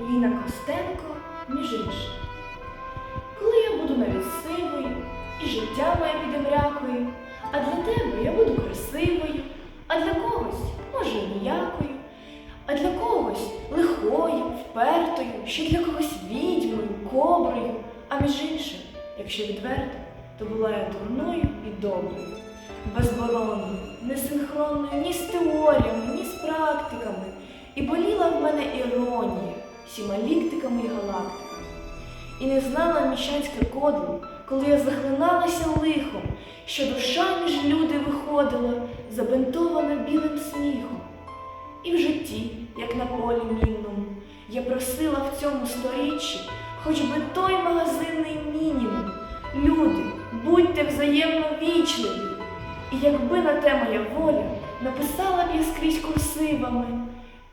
Ліна Костенко, між іншим. Коли я буду навіть сивою, і життя моє піде мрякою, а для тебе я буду красивою, а для когось, може, ніякою, а для когось лихою, впертою, ще для когось відьмою, коброю, а між іншим, якщо відверто, то була я дурною і доброю, безборонною, несинхронною ні з теоріями, ні з практиками, і боліла в мене іронія всіма ліктиками і галактиками. І не знала міщанське кодло, коли я захлиналася лихом, що душа між люди виходила, забинтована білим сміхом. І в житті, як на полі мінному, я просила в цьому сторіччі хоч би той магазинний мінімум. Люди, будьте взаємно вічливі. І якби на те моя воля, написала б я скрізь курсивами.